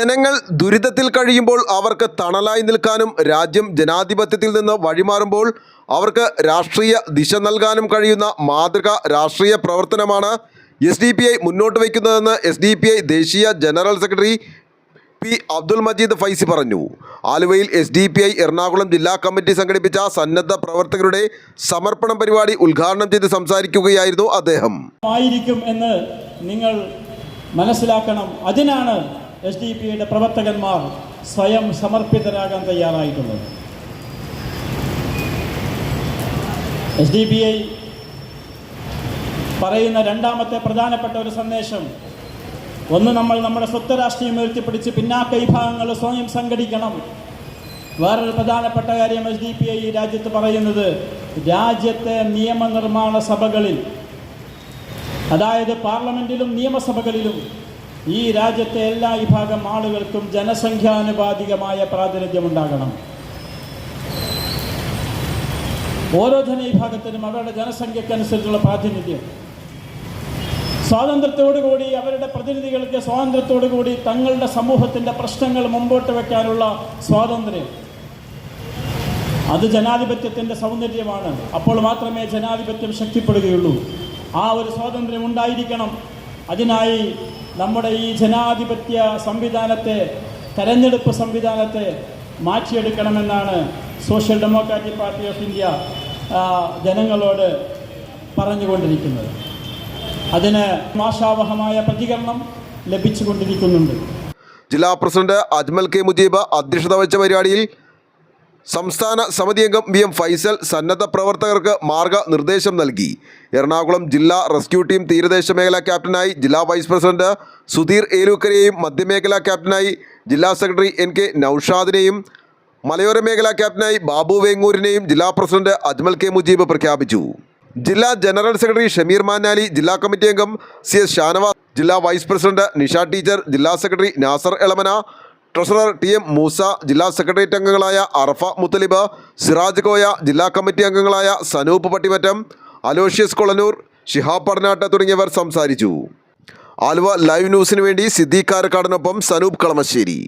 ജനങ്ങൾ ദുരിതത്തിൽ കഴിയുമ്പോൾ അവർക്ക് തണലായി നിൽക്കാനും രാജ്യം ജനാധിപത്യത്തിൽ നിന്ന് വഴിമാറുമ്പോൾ അവർക്ക് രാഷ്ട്രീയ ദിശ നൽകാനും കഴിയുന്ന മാതൃക രാഷ്ട്രീയ പ്രവർത്തനമാണ് എസ് ഡി പി ഐ മുന്നോട്ട് വയ്ക്കുന്നതെന്ന് എസ് ഡി പി ഐ ദേശീയ general secretary P Abdul Majeed Faizi പറഞ്ഞു. ആലുവയിൽ S D P I Ernakulam ജില്ലാ കമ്മിറ്റി സംഘടിപ്പിച്ച സന്നദ്ധ പ്രവർത്തകരുടെ സമർപ്പണം പരിപാടി ഉദ്ഘാടനം ചെയ്ത് സംസാരിക്കുകയായിരുന്നു അദ്ദേഹം. ആയിരിക്കും എന്ന് നിങ്ങൾ മനസ്സിലാക്കണം. അതിനാണ് എസ് ഡി പി യുടെ പ്രവർത്തകന്മാർ സ്വയം സമർപ്പിതരാകാൻ തയ്യാറായിട്ടുള്ളത് എസ് ഡി പി ഐ പറയുന്ന രണ്ടാമത്തെ പ്രധാനപ്പെട്ട ഒരു സന്ദേശം ഒന്ന് നമ്മൾ നമ്മുടെ സ്വത്ത് രാഷ്ട്രീയം ഉയർത്തിപ്പിടിച്ച് പിന്നാക്ക വിഭാഗങ്ങൾ സ്വയം സംഘടിക്കണം. വേറൊരു പ്രധാനപ്പെട്ട കാര്യം എസ് ഡി പി ഐ ഈ രാജ്യത്ത് പറയുന്നത് രാജ്യത്തെ നിയമനിർമ്മാണ സഭകളിൽ അതായത് പാർലമെന്റിലും നിയമസഭകളിലും ഈ രാജ്യത്തെ എല്ലാ വിഭാഗം ആളുകൾക്കും ജനസംഖ്യാനുപാതികമായ പ്രാതിനിധ്യം ഉണ്ടാകണം ഓരോ ജനവിഭാഗത്തിനും അവരുടെ ജനസംഖ്യക്കനുസരിച്ചുള്ള പ്രാതിനിധ്യം. സ്വാതന്ത്ര്യത്തോടുകൂടി അവരുടെ പ്രതിനിധികൾക്ക് സ്വാതന്ത്ര്യത്തോടുകൂടി തങ്ങളുടെ സമൂഹത്തിന്റെ പ്രശ്നങ്ങൾ മുമ്പോട്ട് വയ്ക്കാനുള്ള സ്വാതന്ത്ര്യം. അത് ജനാധിപത്യത്തിന്റെ സൗന്ദര്യമാണ്. അപ്പോൾ മാത്രമേ ജനാധിപത്യം ശക്തിപ്പെടുകയുള്ളൂ. ആ ഒരു സ്വാതന്ത്ര്യം ഉണ്ടായിരിക്കണം. അതിനായി നമ്മുടെ ഈ ജനാധിപത്യ സംവിധാനത്തെ തെരഞ്ഞെടുപ്പ് സംവിധാനത്തെ മാറ്റിയെടുക്കണമെന്നാണ് social democratic party of India ജനങ്ങളോട് പറഞ്ഞുകൊണ്ടിരിക്കുന്നത്. അതിന് മാഷാവഹമായ പ്രതികരണം ലഭിച്ചുകൊണ്ടിരിക്കുന്നുണ്ട്. ജില്ലാ പ്രസിഡന്റ് അജ്മൽ കെ മുജീബ് അധ്യക്ഷത വഹിച്ച പരിപാടിയിൽ സംസ്ഥാന സമിതി അംഗം വി എം ഫൈസൽ സന്നദ്ധ പ്രവർത്തകർക്ക് മാർഗനിർദ്ദേശം നൽകി. എറണാകുളം ജില്ലാ റെസ്ക്യൂ ടീം തീരദേശ മേഖലാ ക്യാപ്റ്റനായി ജില്ലാ വൈസ് പ്രസിഡന്റ് സുധീർ ഏലൂക്കരെയും മധ്യമേഖലാ ക്യാപ്റ്റനായി ജില്ലാ സെക്രട്ടറി എൻ കെ നൌഷാദിനെയും മലയോര മേഖലാ ക്യാപ്റ്റനായി ബാബു വേങ്ങൂരിനെയും ജില്ലാ പ്രസിഡന്റ് അജ്മൽ കെ മുജീബ് പ്രഖ്യാപിച്ചു. ജില്ലാ ജനറൽ സെക്രട്ടറി ഷമീർ മാനാലി ജില്ലാ കമ്മിറ്റി അംഗം സി എസ് ഷാനവാസ് ജില്ലാ വൈസ് പ്രസിഡന്റ് നിഷ ടീച്ചർ ജില്ലാ secretary Nasar Elamana treasurer T M Moosa ജില്ലാ സെക്രട്ടേറിയറ്റ് അംഗങ്ങളായ അറഫ മുത്തലിബ് സിറാജ് കോയ ജില്ലാ കമ്മിറ്റി അംഗങ്ങളായ സനൂപ് പട്ടിമറ്റം അലോഷ്യസ് കൊളനൂർ ഷിഹാബ് പടനാട്ട് തുടങ്ങിയവർ സംസാരിച്ചു. ആലുവ ലൈവ് ന്യൂസിനു വേണ്ടി സിദ്ദീഖ് കാരക്കാടിനൊപ്പം സനൂപ് കളമശ്ശേരി.